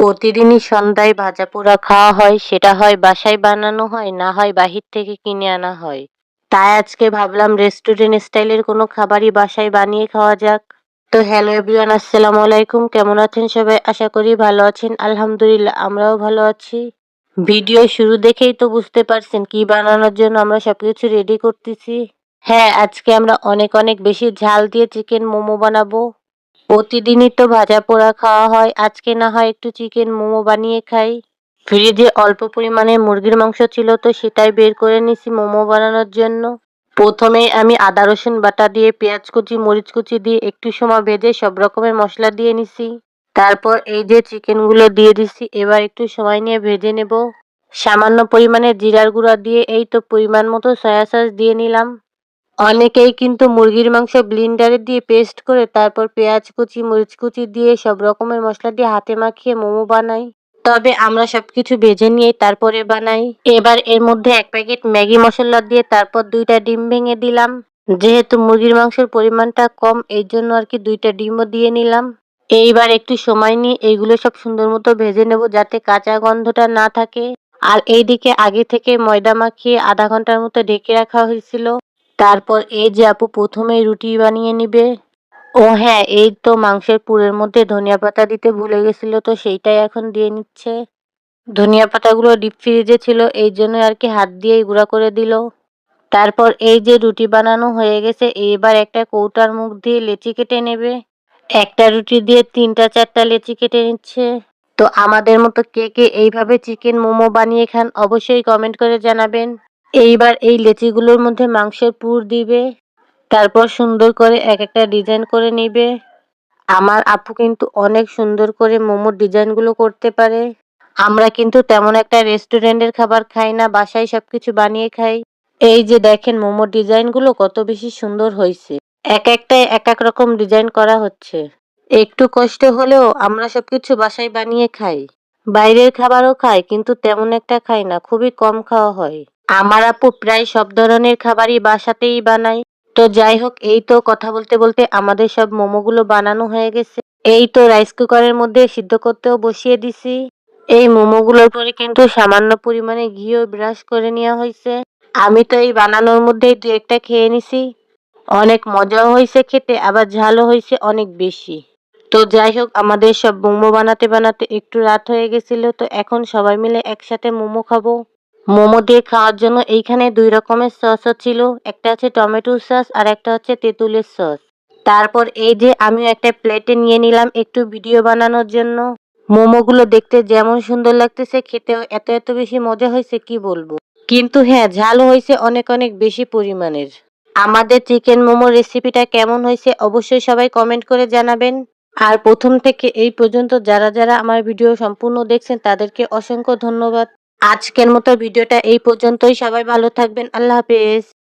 প্রতিদিনই সন্ধ্যায় ভাজা পোড়া খাওয়া হয়, সেটা হয় বাসায় বানানো হয়, না হয় বাহির থেকে কিনে আনা হয়। তাই আজকে ভাবলাম রেস্টুরেন্ট স্টাইলের কোনো খাবারই বাসায় বানিয়ে খাওয়া যাক। তো হ্যালো এভরিওয়ান আসসালামু আলাইকুম। কেমন আছেন সবাই? আশা করি ভালো আছেন। আলহামদুলিল্লাহ, আমরাও ভালো আছি। ভিডিও শুরু দেখেই তো বুঝতে পারছেন কি বানানোর জন্য আমরা সবকিছু রেডি করতেছি। হ্যাঁ আজকে আমরা অনেক অনেক বেশি ঝাল দিয়ে চিকেন মোমো বানাবো। প্রতিদিনই তো ভাজা পোড়া খাওয়া হয়। আজকে না হয় একটু চিকেন মোমো বানিয়ে খাই। ফ্রিজে অল্প পরিমাণে মুরগির মাংস ছিল তো সেটাই বের করে নিছি মোমো বানানোর জন্য। প্রথমে আমি আদা, রসুন বাটা দিয়ে, পেঁয়াজ কুচি, মরিচ কুচি দিয়ে একটু সময় ভেজে সব রকমের মশলা দিয়ে নিছি। তারপর এই যে চিকেনগুলো দিয়ে দিছি, এবার একটু সময় নিয়ে ভেজে নেব। সামান্য পরিমাণে জিরার গুঁড়া দিয়ে এই তো পরিমাণ মতো সয়া সস দিয়ে নিলাম। অনেকেই কিন্তু মুরগির মাংস ব্লিন্ডারে দিয়ে পেস্ট করে তারপর পেঁয়াজ কুচি, মরিচ কুচি দিয়ে সব রকমের মশলা দিয়ে হাতে মাখিয়ে মোমো বানাই। তবে আমরা সবকিছু ভেজে নিয়ে তারপরে বানাই। এবার এর মধ্যে এক প্যাকেট ম্যাগি মশলা দিয়ে তারপর দুইটা ডিম ভেঙে দিলাম। যেহেতু মুরগির মাংসের পরিমাণটা কম এই জন্য আর কি দুইটা ডিমও দিয়ে নিলাম। এইবার একটু সময় নিয়ে এইগুলো সব সুন্দর মতো ভেজে নেব যাতে কাঁচা গন্ধটা না থাকে। আর এইদিকে আগে থেকে ময়দা মাখিয়ে আধা ঘণ্টার মতো ঢেকে রাখা হয়েছিল। তারপর এই যে আপু প্রথমেই রুটি বানিয়ে নিবে। ও হ্যাঁ এই তো মাংসের পুরের মধ্যে ধনিয়া পাতা দিতে ভুলে গেছিল তো সেইটাই এখন দিয়ে নিচ্ছে। ধনিয়া পাতাগুলো ডিপ ফ্রিজে ছিল, এই জন্য আর কি হাত দিয়েই গুঁড়া করে দিল। তারপর এই যে রুটি বানানো হয়ে গেছে, এবার একটা কৌটার মুখ দিয়ে লেচি কেটে নেবে। একটা রুটি দিয়ে তিনটা, চারটা লেচি কেটে নিচ্ছে। তো আমাদের মতো কে কে এইভাবে চিকেন মোমো বানিয়ে খান, অবশ্যই কমেন্ট করে জানাবেন। এইবার এই লেচিগুলোর মধ্যে মাংসের পুর দিবে, তারপর সুন্দর করে এক একটা ডিজাইন করে নিবে। আমার আপু কিন্তু অনেক সুন্দর করে মোমোর ডিজাইনগুলো করতে পারে। আমরা কিন্তু তেমন একটা রেস্টুরেন্টের খাবার খাই না, বাসায় সবকিছু বানিয়ে খাই। এই যে দেখেন মোমোর ডিজাইনগুলো কত বেশি সুন্দর হয়েছে। এক একটাই এক এক রকম ডিজাইন করা হচ্ছে। একটু কষ্ট হলেও আমরা সবকিছু বাসায় বানিয়ে খাই। বাইরের খাবারও খাই, কিন্তু তেমন একটা খাই না, খুবই কম খাওয়া হয়। আমার আপু প্রায় সব ধরনের খাবারই বাসাতেই বানায়। তো যাই হোক, এই তো কথা বলতে বলতে আমাদের সব মোমোগুলো বানানো হয়ে গেছে। এই তো রাইস কুকারের মধ্যে সিদ্ধ করতেও বসিয়ে দিছি। এই মোমোগুলোর পরে কিন্তু সামান্য পরিমাণে ঘিও ব্রাশ করে নেওয়া হয়েছে। আমি তো এই বানানোর মধ্যেই দু একটা খেয়ে নিছি। অনেক মজাও হয়েছে খেতে, আবার ঝালও হয়েছে অনেক বেশি। তো যাই হোক, আমাদের সব মোমো বানাতে বানাতে একটু রাত হয়ে গেছিল, তো এখন সবাই মিলে একসাথে মোমো খাব। মোমো দিয়ে খাওয়ার জন্য এইখানে দুই রকমের সস ছিল। একটা হচ্ছে টমেটো সস আর একটা হচ্ছে তেঁতুলের সস। তারপর এই যে আমিও একটা প্লেটে নিয়ে নিলাম একটু ভিডিও বানানোর জন্য। মোমোগুলো দেখতে যেমন সুন্দর লাগতেছে, খেতেও এত এত বেশি মজা হয়েছে, কি বলব? কিন্তু হ্যাঁ ঝাল হয়েছে অনেক অনেক বেশি পরিমাণের। আমাদের চিকেন মোমো রেসিপিটা কেমন হয়েছে অবশ্যই সবাই কমেন্ট করে জানাবেন। আর প্রথম থেকে এই পর্যন্ত যারা যারা আমার ভিডিও সম্পূর্ণ দেখছেন, তাদেরকে অসংখ্য ধন্যবাদ। আজকের মতো ভিডিওটা এই পর্যন্তই। সবাই ভালো থাকবেন। আল্লাহ হাফেজ।